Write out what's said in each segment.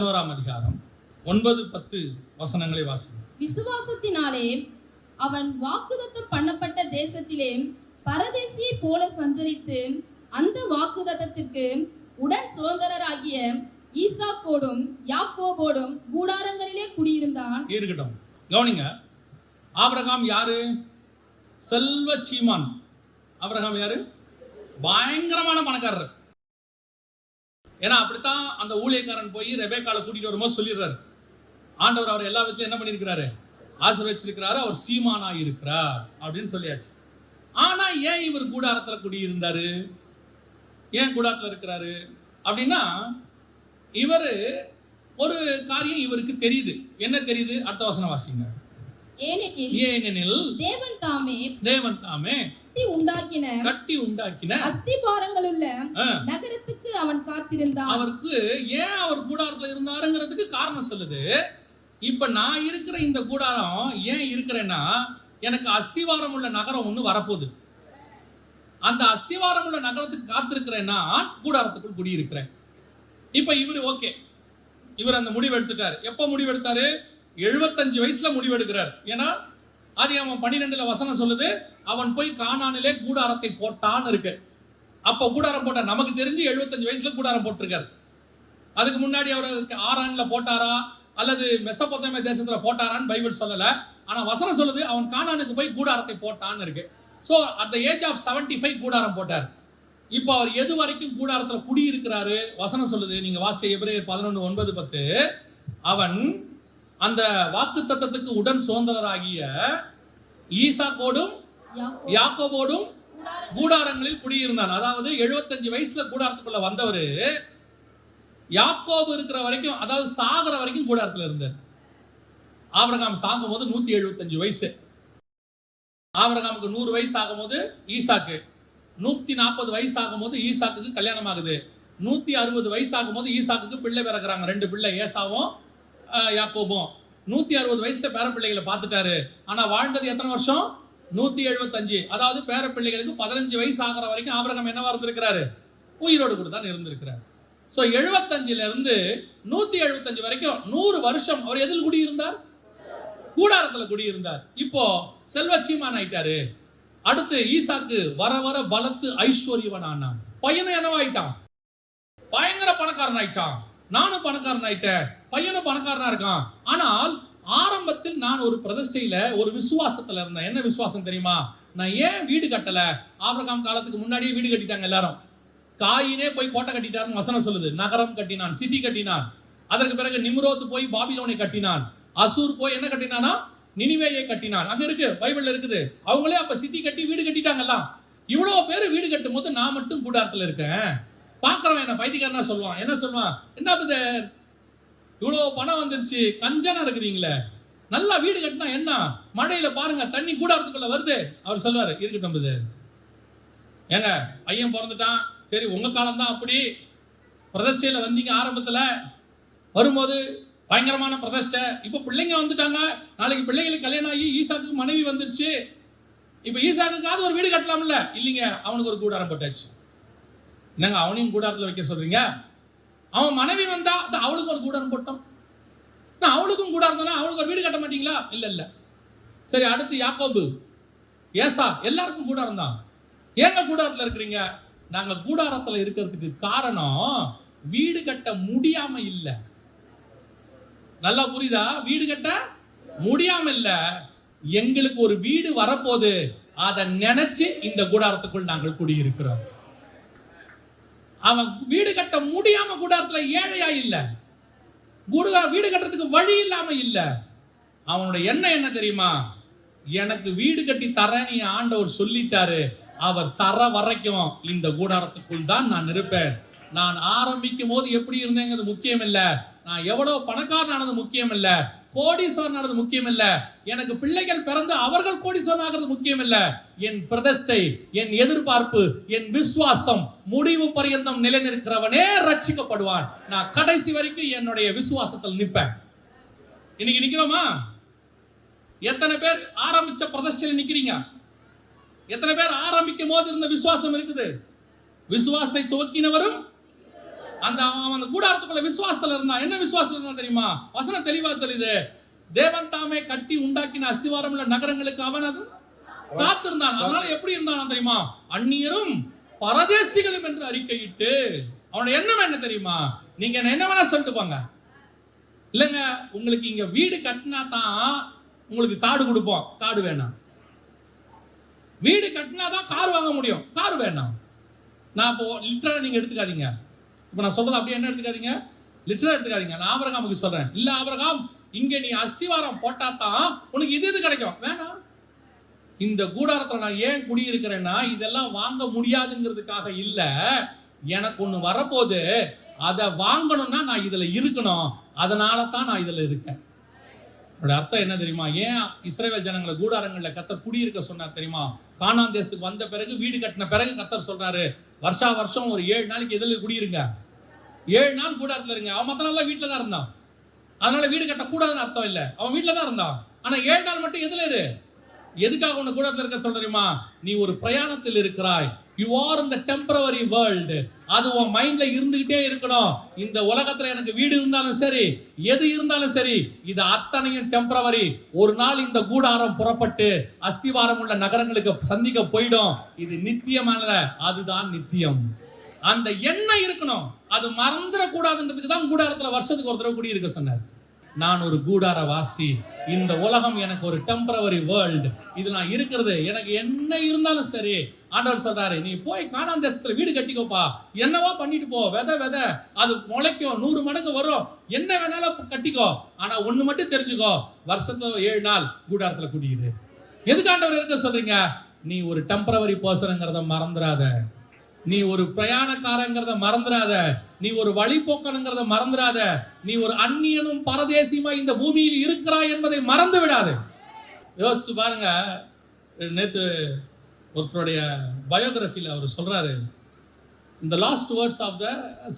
பதினோராம் அதிகாரம் ஒன்பது பத்து வசனங்களை வாசிக்கும் விசுவாசத்தினாலே அவன் வாக்குதத்தம் பண்ணப்பட்ட தேசத்திலே பரதேசியை போல சஞ்சரித்து அந்த வாக்குதத்தத்திற்கு உடன் சுதந்திரராகிய ஈசாக்கோடும் யாக்கோபோடும் கூடாரங்களிலே குடியிருந்தான். இருக்கட்டும். கவனிங்க ஆபிரகாம் யாரு? செல்வ சீமான். ஆபிரகாம் யாரு? பயங்கரமான பணக்காரர். ஏன்னா அப்படித்தான் அந்த ஊழியக்காரன் போய் ரெபேக்கால கூட்டிட்டு வரும்போது சொல்லிடுறாரு. ஆண்டவர் அவர் எல்லா விதத்திலும் என்ன பண்ணியிருக்கிறாரு? ஆசீர்வச்சிருக்கிறாரு அவர் சீமானா இருக்கிறார் அப்படின்னு சொல்லியாச்சு. ஆனா ஏன் இவர் கூடாரத்துல குடியிருந்தாரு? ஏன் கூடாரத்துல இருக்கிறாரு? அப்படின்னா இவரு ஒரு காரியம் இவருக்கு தெரியுது. என்ன தெரியுது? அடுத்த வசனம் வாசிங்க ஏனெனில் தேவன் தாமே தேவன் தாமே கட்டி உண்டாக்கின கட்டி உண்டாக்கின அஸ்திபாரங்களுள்ள ஆ, நகரத்துக்கு அவன் காத்திருந்தான் அவருக்கு ஏன் அவர் கூடாரத்துல இருந்தாருங்கிறதுக்கு காரணம் சொல்லுது. இப்ப நான் இருக்கிற இந்த கூடாரம் ஏன் இருக்கிறேன்னா எனக்கு அஸ்திவாரம் உள்ள நகரம் ஒண்ணு வரப்போகுது. அந்த அஸ்திவாரம் உள்ள நகரத்துக்கு காத்திருக்கிறேன்னா கூடாரத்துக்குள் குடியிருக்கிறேன். இப்ப இவர் ஓகே. இவர் அந்த முடிவு எடுத்துட்டார். எப்ப முடிவு எடுத்தாரு? எழுபத்தஞ்சு வயசுல முடிவு எடுக்கிறார். ஏன்னா அது அவன் பன்னிரெண்டுல வசனம் சொல்லுது அவன் போய் காணானிலே கூடாரத்தை போட்டான்னு இருக்கு. அப்போ கூடாரம் போட்டார். நமக்கு தெரிஞ்சு எழுபத்தஞ்சு வயசுல கூடாரம் போட்டிருக்காரு. அதுக்கு முன்னாடி அவர் ஆறான்ல போட்டாரா? அல்லது மெசபொத்தமே தேசத்துல போட்டாரான்னு பைபிள் சொல்லல. ஆனா வசனம் சொல்லுது அவன் கானானுக்கு போய் கூடாரத்தை போட்டான்னு இருக்கு. So at the age of seventy five கூடாரம் போட்டார். இப்போ அவர் எது வரைக்கும் கூடாரத்துல குடியிருக்கிறாரு? வசனம் சொல்லுது நீங்க வாசிச்ச எபிரேயர் பதினொன்று ஒன்பது பத்து. அவன் அந்த வாக்கு தத்தத்துக்கு உடன் சுதந்திரராகிய ஈசாக்கோடும் கூடார- கூடாரங்களில் குடியிருந்தான். அதாவது 75 வயசுல கூடாரத்துக்குள்ள வந்தவர் யாக்கோபு இருக்கிற வரைக்கும் அதாவது சாகிற வரைக்கும் கூடாரத்துல இருந்தார். ஆபிரகாம் சாகும்போது நூத்தி எழுபத்தஞ்சு வயசு. ஆபிரகாமுக்கு நூறு வயசு ஆகும்போது ஈசாக்கு. நூத்தி நாற்பது வயசு ஆகும்போது ஈசாக்குக்கு கல்யாணம் ஆகுது நூத்தி அறுபது வயசு ஆகும் போது ஈசாக்குக்கு பிள்ளை பிறகுறாங்க ரெண்டு பிள்ளை ஏசாவும் ஆஹ், யாக்கோபும். நூத்தி அறுபது வயசுல பேர பிள்ளைகளை பார்த்துட்டாரு. ஆனா வாழ்ந்தது எத்தனை வருஷம்? நூத்தி எழுபத்தஞ்சு அதாவது பேர பிள்ளைகளுக்கு பதினஞ்சு வயசு ஆகிற வரைக்கும் ஆபிரகாம் என்னவா இருந்திருக்கிறாரு உயிரோடு கூட தான் இருந்திருக்கிறார். ஸோ எழுபத்தஞ்சுல இருந்து நூத்தி எழுபத்தஞ்சு வரைக்கும் நூறு வருஷம் அவர் எதில் குடியிருந்தார்? கூடாரத்துல குடியிருந்தார். இப்போ செல்வச்சீமான் ஆயிட்டாரு. அடுத்து ஈசாக்கு வர வர பலத்து ஐஸ்வர்யவன் ஆனான். பையனும் என்னவாயிட்டான்? பயங்கர பணக்காரன் ஆயிட்டான் நானும் பணக்காரன் ஆயிட்டேன் பையனும் பணக்காரனா இருக்கான். ஆனால் ஆரம்பத்தில் நான் ஒரு பிரதிஷ்டையில ஒரு விசுவாசத்துல இருந்தேன். என்ன விசுவாசம் தெரியுமா? நான் ஏன் வீடு கட்டல? ஆபிரகாம் காலத்துக்கு முன்னாடியே வீடு கட்டிட்டாங்க எல்லாரும். காயினே போய் கோட்டை கட்டிட்டாருன்னு வசனம் சொல்லுது. நகரம் கட்டினான் சிட்டி கட்டினான். அதற்கு பிறகு நிம்ரோத் போய் பாபிலோனை கட்டினான். அசூர் போய் என்ன கட்டினானா? நினிவேயை கட்டினான். அங்க இருக்கு பைபிள்ல இருக்குது. அவங்களே அப்ப சிட்டி கட்டி வீடு கட்டிட்டாங்கல்லாம் இவ்வளவு பேர் வீடு கட்டும் போது நான் மட்டும் கூடாரத்துல இருக்கேன். பாக்குறவன் என்ன பைத்தியக்காரனா சொல்லுவான். என்ன சொல்லுவான்? என்ன இவ்வளோ இவ்வளவு பணம் வந்துருச்சு கஞ்சனா இருக்கிறீங்களே நல்லா வீடு கட்டினா என்ன? மழையில பாருங்க தண்ணி கூடாரத்துக்குள்ள வருது. அவர் சொல்வாரு இருக்கட்டும் ஏங்க பையன் பிறந்துட்டான். சரி உங்க காலம் தான் அப்படி. பிரதிஷ்டையில வந்தீங்க ஆரம்பத்துல. வரும்போது பயங்கரமான பிரதிஷ்டை. இப்போ பிள்ளைங்க வந்துட்டாங்க. நாளைக்கு பிள்ளைங்களுக்கு கல்யாணம் ஆகி ஈசாக்கு மனைவி வந்துருச்சு. இப்போ ஈசாக்குக்காவது ஒரு வீடு கட்டலாம்ல. இல்லைங்க அவனுக்கு ஒரு கூடாரம் போட்டாச்சு. என்னங்க அவனையும் கூடாரத்தில் வைக்க சொல்றீங்க? அவன் மனைவி வந்தா அது அவளுக்கு ஒரு கூடாரம் போட்டோம் நான் அவளுக்கும் கூட தானே அவளுக்கு ஒரு வீடு கட்ட மாட்டீங்களா? இல்ல இல்ல. சரி அடுத்து யாக்கோபு. ஏசா எல்லாருக்கும் கூடாரம் தான் ஏங்க கூடாரத்துல இருக்கிறீங்க? நாங்க கூடாரத்துல இருக்கிறதுக்கு காரணம் வீடு கட்ட முடியாம இல்ல. நல்லா புரியுதா? வீடு கட்ட முடியாம இல்ல. எங்களுக்கு ஒரு வீடு வரப்போகுது. அதை நினைச்சு இந்த கூடாரத்துக்குள் நாங்கள் குடியிருக்கிறோம். அவன் வீடு கட்ட முடியாம கூடாரத்தில் ஏழையா இல்ல. குடுகா வீடு கட்டுறதுக்கு வழி இல்லாம இல்ல. அவனோட எண்ணம் என்ன தெரியுமா? எனக்கு வீடு கட்டி தரேன்னு ஆண்டவர் சொல்லிட்டாரு. அவர் தர வரைக்கும் இந்த கூடாரத்துக்குள் தான் நான் இருப்பேன். நான் ஆரம்பிக்கும் போது எப்படி இருந்தேங்கிறது முக்கியம் இல்லை நான் எவ்வளவு பணக்காரனானது முக்கியம் இல்லை கோடீஸ்வரனானது முக்கியம் இல்ல எனக்கு பிள்ளைகள் பிறந்து அவர்கள் கோடீஸ்வரன் ஆகிறது முக்கியம் இல்ல என் பிரதிஷ்டை என் எதிர்பார்ப்பு என் விசுவாசம் முடிவு பரியந்தம் நிலைநிற்கிறவனே ரட்சிக்கப்படுவான். நான் கடைசி வரைக்கும் என்னுடைய விசுவாசத்தில் நிற்பேன். இன்னைக்கு நிக்கிறோமா? எத்தனை பேர் ஆரம்பிச்ச பிரதிஷ்டையில் நிக்கிறீங்க? எத்தனை பேர் ஆரம்பிக்கும் போது இருந்த விசுவாசம் இருக்குது? விசுவாசத்தை துவக்கினவரும் அந்த அவன் அந்த கூடாரத்துக்குள்ள விசுவாசத்துல இருந்தான். என்ன விசுவாசத்துல இருந்தான் தெரியுமா? வசனம் தெளிவா தெரியுது தேவன் தாமே கட்டி உண்டாக்கின அஸ்திவாரம் உள்ள நகரங்களுக்கு அவன் அது காத்திருந்தான். அதனால எப்படி இருந்தான் தெரியுமா? அந்நியரும் பரதேசிகளும் என்று அறிக்கையிட்டு அவனோட எண்ணம் என்ன தெரியுமா? நீங்க என்ன வேணா சொல்லிட்டு போங்க. இல்லைங்க உங்களுக்கு இங்க வீடு கட்டினா தான் உங்களுக்கு காடு கொடுப்போம். காடு வேணாம். வீடு கட்டினா தான் கார் வாங்க முடியும். கார் வேணாம். நான் இப்போ லிட்டரா நீங்க எடுத்துக்காதீங்க. இப்போ நான் சொல்றது அப்படியே என்ன எடுத்துக்காதீங்க? லிட்டரா எடுத்துக்காதீங்க. நான் ஆபரகாமுக்கு சொல்றேன். இல்ல ஆபரகாம் இங்க நீ அஸ்திவாரம் போட்டா தான் உனக்கு இது இது கிடைக்கும். வேணாம். இந்த கூடாரத்தில் நான் ஏன் குடியிருக்கிறேன்னா இதெல்லாம் வாங்க முடியாதுங்கிறதுக்காக இல்ல. எனக்கு ஒன்று வரப்போகுது. அதை வாங்கணும்னா நான் இதில் இருக்கணும். அதனால தான் நான் இதில் இருக்கேன். அதோட அர்த்தம் என்ன தெரியுமா? ஏன் இஸ்ரேல் ஜனங்களை கூடாரங்களில் கத்தர் குடியிருக்க சொன்னார் தெரியுமா? காணாம் தேசத்துக்கு வந்த பிறகு வீடு கட்டின பிறகு கத்தர் சொல்றாரு வருஷா வருஷம் ஒரு ஏழு நாளைக்கு எதில் குடியிருங்க. ஏழு நாள் கூடாரத்தில் இருங்க. அவன் மற்ற நாள்லாம் வீட்டில் தான் இருந்தான். அதனால வீடு கட்டக்கூடாதுன்னு அர்த்தம் இல்லை. அவன் வீட்டில் தான் இருந்தான். ஆனால் ஏழு நாள் மட்டும் எதில் இரு. எதுக்காக உன்னை கூடாரத்தில் இருக்க சொல்றீமா நீ ஒரு பிரயாணத்தில் இருக்கிறாய். யூ ஆர் இந்த டெம்பரவரி வேர்ல்டு அது உன் மைண்ட்ல இருந்துகிட்டே இருக்கணும். இந்த உலகத்துல எனக்கு வீடு இருந்தாலும் சரி எது இருந்தாலும் சரி இது அத்தனையும் டெம்பரவரி ஒரு நாள் இந்த கூடாரம் புறப்பட்டு அஸ்திவாரம் உள்ள நகரங்களுக்கு சந்திக்க போயிடும். இது நித்தியமான அதுதான் நித்தியம். அந்த எண்ணம் இருக்கணும். அது மறந்துடக்கூடாதுன்றதுக்கு தான் கூடாரத்துல வருஷத்துக்கு ஒரு தடவை குடியிருக்க சொன்னார். நான் ஒரு கூடார வாசி இந்த உலகம் எனக்கு ஒரு டெம்பரவரி வேர்ல்டு இது நான் இருக்கிறது. எனக்கு என்ன இருந்தாலும் சரி. ஆண்டவர் சொல்றாரு நீ போய் காணாந்த தேசத்துல வீடு கட்டிக்கோப்பா. என்னவா பண்ணிட்டு போ. விதை விதை. அது முளைக்கும். நூறு மடங்கு வரும். என்ன வேணாலும் கட்டிக்கோ. ஆனா ஒண்ணு மட்டும் தெரிஞ்சுக்கோ. வருஷத்துல ஏழு நாள் கூடாரத்துல குடியிரு. எதுக்காண்டவர் இருக்க சொல்றீங்க? நீ ஒரு டெம்பரவரி பர்சனுங்கிறத மறந்துடாத நீ ஒரு பிரயாணக்காரங்கிறத மறந்துடாத நீ ஒரு வழிபோக்கனுங்கிறத மறந்துடாத நீ ஒரு அந்நியனும் பரதேசியுமா இந்த பூமியில் இருக்கிறாய் என்பதை மறந்து விடாது யோசிச்சு பாருங்க. நேத்து ஒருத்தருடைய பயோகிராஃபியில் அவர் சொல்றாரு. இந்த லாஸ்ட் வேர்ட்ஸ் ஆஃப் த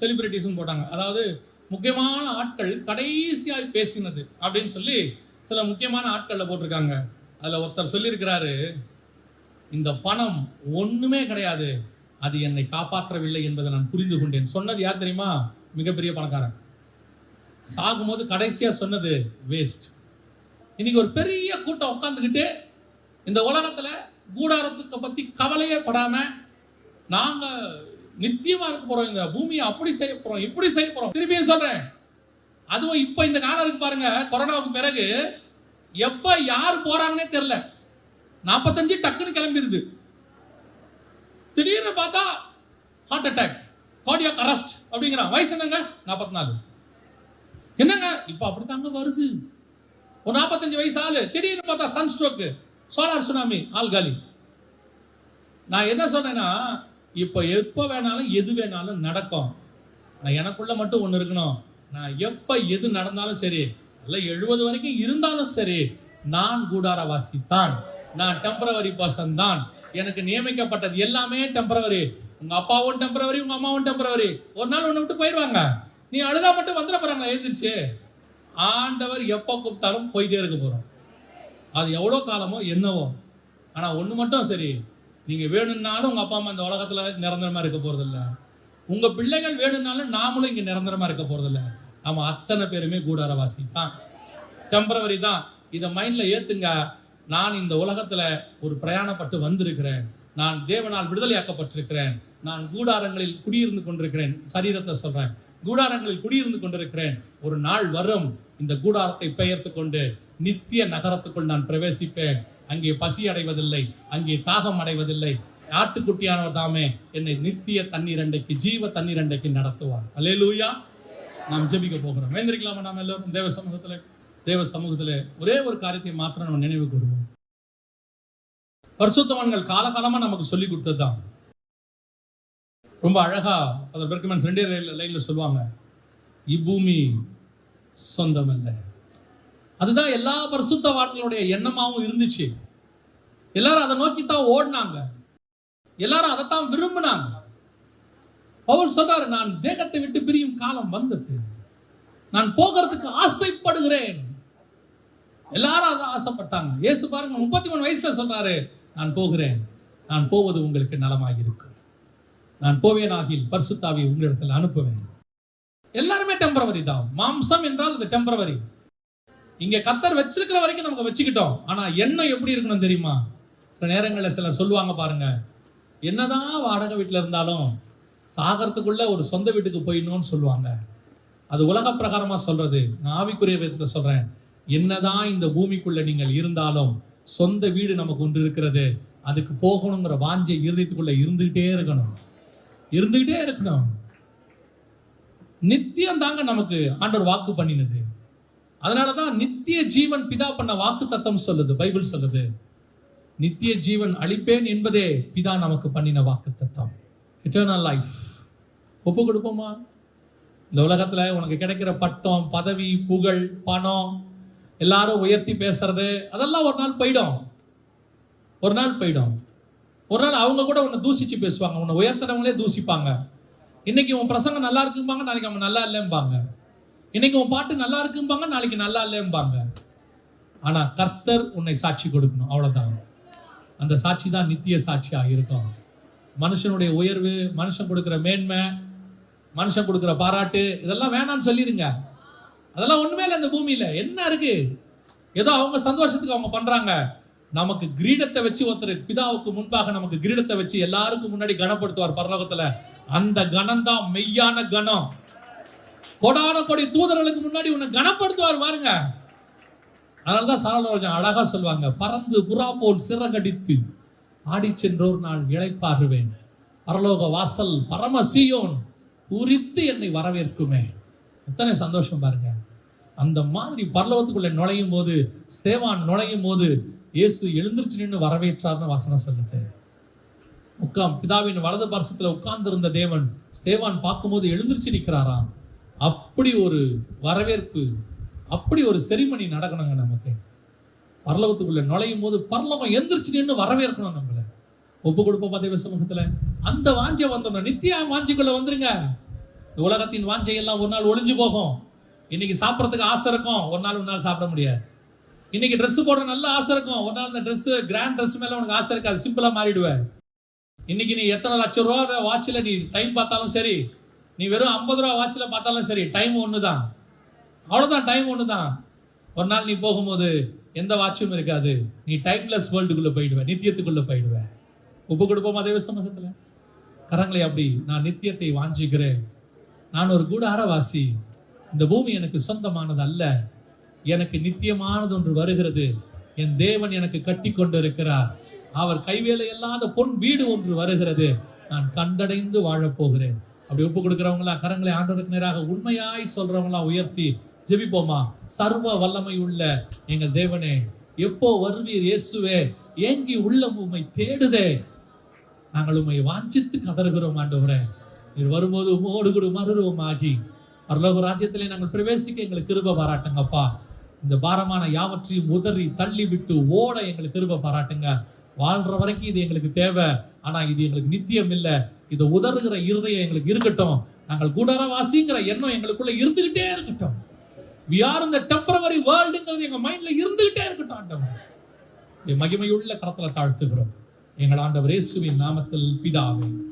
செலிபிரிட்டிஸ்னு போட்டாங்க. அதாவது முக்கியமான ஆட்கள் கடைசியாக பேசினது அப்படின்னு சொல்லி சில முக்கியமான ஆட்களில் போட்டிருக்காங்க. அதில் ஒருத்தர் சொல்லியிருக்கிறாரு இந்த பணம் ஒன்றுமே கிடையாது. அது என்னை காப்பாற்றவில்லை என்பதை நான் புரிந்து கொண்டேன். சொன்னது யார் தெரியுமா? மிகப்பெரிய பணக்காரன். சாகும்போது கடைசியாக சொன்னது வேஸ்ட் இன்னைக்கு ஒரு பெரிய கூட்டம் உட்காந்துக்கிட்டு இந்த உலகத்தில் கூடாரத்துக்கு பற்றி கவலையே படாமல் நாங்கள் நித்தியமாக இருக்க போகிறோம் இந்த பூமியை அப்படி செய்ய போகிறோம் இப்படி செய்ய போகிறோம் திருப்பியும் சொல்கிறேன் அதுவும் இப்போ இந்த காலம் இருக்கு பாருங்க. கொரோனாவுக்கு பிறகு எப்போ யார் போகிறாங்கன்னே தெரில நாற்பத்தஞ்சு டக்குன்னு கிளம்பிடுது திடீர்னு பார்த்தா ஹார்ட் அட்டாக் கார்டியாக் அரெஸ்ட் அப்படிங்கிறான். வயசு என்னங்க? நாற்பத்தி நாலு என்னங்க? இப்போ அப்படித்தாங்க வருது. ஒரு நாற்பத்தஞ்சு வயசு ஆளு. திடீர்னு பார்த்தா சன் ஸ்ட்ரோக்கு சோலார் சுனாமி ஆள் காலி. நான் என்ன சொன்னேன்னா இப்போ எப்போ வேணாலும் எது வேணாலும் நடக்கும். நான் எனக்குள்ள மட்டும் ஒன்று இருக்கணும். நான் எப்போ எது நடந்தாலும் சரி இல்லை எழுபது வரைக்கும் இருந்தாலும் சரி நான் கூடாரவாசி தான். நான் டெம்பரவரி பர்சன் தான். எனக்கு நியமிக்கப்பட்டது எல்லாமே டெம்பரவரி உங்க அப்பாவும் டெம்பரவரி உங்க அம்மாவும் டெம்பரவரி ஒரு நாள் ஒன்று விட்டு போயிடுவாங்க. நீ அழுதா மட்டும் வந்துட போறாங்க எழுந்திருச்சு ஆண்டவர் எப்போ கூப்பிட்டாலும் போயிட்டே இருக்க போறோம். அது எவ்வளோ காலமோ என்னவோ. ஆனா ஒண்ணு மட்டும் சரி. நீங்க வேணும்னாலும் உங்க அப்பா அம்மா இந்த உலகத்துல நிரந்தரமா இருக்க போகிறதில்ல உங்க பிள்ளைகள் வேணும்னாலும் நாமளும் இங்க நிரந்தரமா இருக்க போகிறதில்ல நம்ம அத்தனை பேருமே கூடாரவாசி தான். டெம்பரவரி தான். இதை மைண்ட்ல ஏத்துங்க. நான் இந்த உலகத்துல ஒரு பிரயாணப்பட்டு வந்திருக்கிறேன். நான் தேவனால் விடுதலையாக்கப்பட்டிருக்கிறேன். நான் கூடாரங்களில் குடியிருந்து கொண்டிருக்கிறேன். சரீரத்தை சொல்றேன். கூடாரங்களில் குடியிருந்து கொண்டிருக்கிறேன். ஒரு நாள் வரும். இந்த கூடாரத்தை பெயர்த்து கொண்டு நித்திய நகரத்துக்குள் நான் பிரவேசிப்பேன். அங்கே பசி அடைவதில்லை. அங்கே தாகம் அடைவதில்லை. ஆட்டுக்குட்டியானவர் தாமே என்னை நித்திய தண்ணீர் அண்டைக்கு ஜீவ தண்ணீர் அண்டைக்கு நடத்துவார். அல்லேலூயா நாம் ஜெபிக்க போகிறோம். வேந்திருக்கலாமா நாம் எல்லோரும் தேவ சமூகத்துல தேவ சமூகத்தில் ஒரே ஒரு காரியத்தை மாத்திரம் நம்ம நினைவு கூறுவோம். பரிசுத்தவான்கள் காலகாலமா நமக்கு சொல்லி கொடுத்ததுதான். ரொம்ப அழகா அதை பெர்கமென்ஸ் ரெண்டே லைன்ல சொல்லுவாங்க. இப்பூமி சொந்தம் இல்லை அதுதான் எல்லா பரிசுத்தவான்களுடைய எண்ணமாவும் இருந்துச்சு. எல்லாரும் அதை நோக்கி தான் ஓடினாங்க. எல்லாரும் அதைத்தான் விரும்பினாங்க. அவர் சொல்றாரு நான் தேகத்தை விட்டு பிரியும் காலம் வந்தது. நான் போகிறதுக்கு ஆசைப்படுகிறேன். எல்லாரும் அதை ஆசைப்பட்டாங்க. ஏசு பாருங்க முப்பத்தி மூணு வயசுல சொல்றாரு நான் போகிறேன். நான் போவது உங்களுக்கு நலமாக இருக்கும். நான் போவேனாகில் பரிசுத்தாவி உங்களிடத்தில் அனுப்புவேன். எல்லாருமே டெம்பரவரி தான். மாம்சம் என்றால் அது டெம்பரவரி இங்க கத்தர் வச்சிருக்கிற வரைக்கும் நமக்கு வச்சுக்கிட்டோம். ஆனா எண்ணம் எப்படி இருக்கணும் தெரியுமா? சில நேரங்களில் சிலர் சொல்லுவாங்க பாருங்க என்னதான் வாடகை வீட்டில் இருந்தாலும் சாகரத்துக்குள்ள ஒரு சொந்த வீட்டுக்கு போயிடணும்னு சொல்லுவாங்க. அது உலக பிரகாரமாக சொல்றது. நான் ஆவிக்குரிய விதத்தில் சொல்றேன். என்னதான் இந்த பூமிக்குள்ள நீங்கள் இருந்தாலும் சொந்த வீடு நமக்கு ஒன்று இருக்கிறது. அதுக்கு போகணுங்கிற வாஞ்சை இருதயத்துக்குள்ள இருந்துகிட்டே இருக்கணும். இருந்துகிட்டே இருக்கணும். நித்தியம் தாங்க நமக்கு ஆண்டவர் வாக்கு பண்ணினது. அதனாலதான் நித்திய ஜீவன் பிதா பண்ண வாக்கு தத்தம் சொல்லுது பைபிள் சொல்லுது. நித்திய ஜீவன் அளிப்பேன் என்பதே பிதா நமக்கு பண்ணின வாக்கு தத்தம். எட்டர்னல் லைஃப் ஒப்பு கொடுப்போமா? இந்த உலகத்துல உனக்கு கிடைக்கிற பட்டம் பதவி புகழ் பணம் எல்லாரும் உயர்த்தி பேசுறது அதெல்லாம் ஒரு நாள் போயிடும். ஒரு நாள் போயிடும். ஒரு நாள் அவங்க கூட உன்னை தூசிச்சு பேசுவாங்க உன்னை உயர்த்தினவங்களே தூசிப்பாங்க. இன்னைக்கு உன் பிரசங்கம் நல்லா இருக்கும்பாங்க நாளைக்கு அவங்க நல்லா இல்லைம்பாங்க. இன்னைக்கு உன் பாட்டு நல்லா இருக்கும்பாங்க நாளைக்கு நல்லா இல்லைம்பாங்க. ஆனா கர்த்தர் உன்னை சாட்சி கொடுக்கணும் அவ்வளவுதான். அந்த சாட்சி தான் நித்திய சாட்சியாக இருக்கும். மனுஷனுடைய உயர்வு மனுஷன் கொடுக்குற மேன்மை மனுஷன் கொடுக்குற பாராட்டு இதெல்லாம் வேணாம்னு சொல்லிடுங்க அதெல்லாம் ஒண்ணுமே இல்லை இந்த பூமியில. என்ன இருக்கு? ஏதோ அவங்க சந்தோஷத்துக்கு அவங்க பண்றாங்க. நமக்கு கிரீடத்தை வச்சு ஒருத்தர் பிதாவுக்கு முன்பாக நமக்கு கிரீடத்தை வச்சு எல்லாருக்கும் முன்னாடி கனப்படுத்துவார் பரலோகத்துல. அந்த கணம் தான் மெய்யான கணம். கொடான கொடி தூதர்களுக்கு முன்னாடி உன்னை கனப்படுத்துவார் பாருங்க. அதனாலதான் சாரலோஜன் அழகா சொல்லுவாங்க பறந்து புறா போல் சிறகடித்து ஆடி சென்றோர் நான் இழைப்பாகுவேன் பரலோக வாசல் பரமசியோன் குறித்து என்னை வரவேற்குமே. எத்தனை சந்தோஷம் பாருங்க. அந்த மாதிரி பரலோகத்துக்குள்ளே நுழையும் போது ஸ்தேவான் நுழையும் போது இயேசு எழுந்திருச்சு நின்று வரவேற்றார்னு வசனம் சொல்லுது. உட்காம் பிதாவின் வலது பரிசத்தில் உட்கார்ந்திருந்த தேவன் ஸ்தேவான் பார்க்கும்போது எழுந்திருச்சு நிற்கிறாராம். அப்படி ஒரு வரவேற்பு அப்படி ஒரு செரிமனி நடக்கணுங்க நமக்கு. பரலோகத்துக்குள்ளே நுழையும் போது பரலோகம் எந்திரிச்சு நின்று வரவேற்கணும் நம்மளை. ஒப்பு கொடுப்போமா தேவ சமூகத்துல? அந்த வாஞ்சை வந்தோம்னா நித்தியா வாஞ்சிக்குள்ளே வந்துருங்க. உலகத்தின் வாஞ்சை எல்லாம் ஒரு நாள் ஒளிஞ்சு போகும். இன்னைக்கு சாப்பிட்றதுக்கு ஆசை இருக்கும். ஒரு நாள் ஒரு நாள் சாப்பிட முடியாது. இன்னைக்கு ட்ரெஸ் போட நல்ல ஆசை இருக்கும். ஒரு நாள் இந்த ட்ரெஸ் கிராண்ட் ட்ரெஸ் மேல உனக்கு ஆசை இருக்காது. சிம்பிளா மாறிடுவேன் இன்னைக்கு நீ எத்தனை லட்சம் ரூபா வாட்சில் நீ டைம் பார்த்தாலும் சரி நீ வெறும் ஐம்பது ரூபா வாட்சில் பார்த்தாலும் சரி டைம் ஒன்று தான் அவ்வளோதான் டைம் ஒன்று தான் ஒரு நாள் நீ போகும்போது எந்த வாட்சும் இருக்காது. நீ டைம்லெஸ் வேர்ல்டுக்குள்ளே போயிடுவேன் நித்தியத்துக்குள்ளே போயிடுவேன் உப்பு கொடுப்போமா தேவ சமூகத்தில்? கரங்களை அப்படி நான் நித்தியத்தை வாஞ்சிக்கிறேன் நான் ஒரு கூடாரவாசி. இந்த பூமி எனக்கு சொந்தமானது அல்ல எனக்கு நித்தியமானது ஒன்று வருகிறது. என் தேவன் எனக்கு கட்டி கொண்டிருக்கிறார் அவர் கைவேலை இல்லாத பொன் வீடு ஒன்று வருகிறது. நான் கண்டடைந்து வாழப்போகிறேன். அப்படி ஒப்பு கொடுக்கிறவங்களா கரங்களை ஆண்டவருக்கு நேராக உண்மையாய் சொல்றவங்களா உயர்த்தி ஜெபிப்போமா? சர்வ வல்லமை உள்ள எங்கள் தேவனே எப்போ வருவீர் இயேசுவே? ஏங்கி உள்ளம் உண்மை தேடுதே. நாங்கள் உம்மை வாஞ்சித்து கதறுகிறோம் ஆண்டவரே. நீர் வரும்போது உமோடு கூட மறுரூபமாகி பரலோக ராஜ்யத்திலே நாங்கள் பிரவேசிக்க எங்களுக்கு கிருப பாராட்டுங்கப்பா. இந்த பாரமான யாவற்றையும் உதறி தள்ளி விட்டு ஓட எங்களுக்கு கிருப பாராட்டுங்க. வாழ்ற வரைக்கும் இது எங்களுக்கு தேவை. ஆனா இது எங்களுக்கு நித்தியம் இல்லை. இதை உதறுகிற இருதயம் எங்களுக்கு இருக்கட்டும். நாங்கள் குடரவாசிங்கிற எண்ணம் எங்களுக்குள்ள இருந்துகிட்டே இருக்கட்டும். வி ஆர் இந்த டெம்பரவரி வேர்ல்டுங்கிறது எங்க மைண்ட்ல இருந்துகிட்டே இருக்கட்டும் ஆண்டவர். என் மகிமையுள்ள கடத்துல தாழ்த்துகிறோம். எங்கள் ஆண்டவர் இயேசுவின் நாமத்தில் பிதாவே.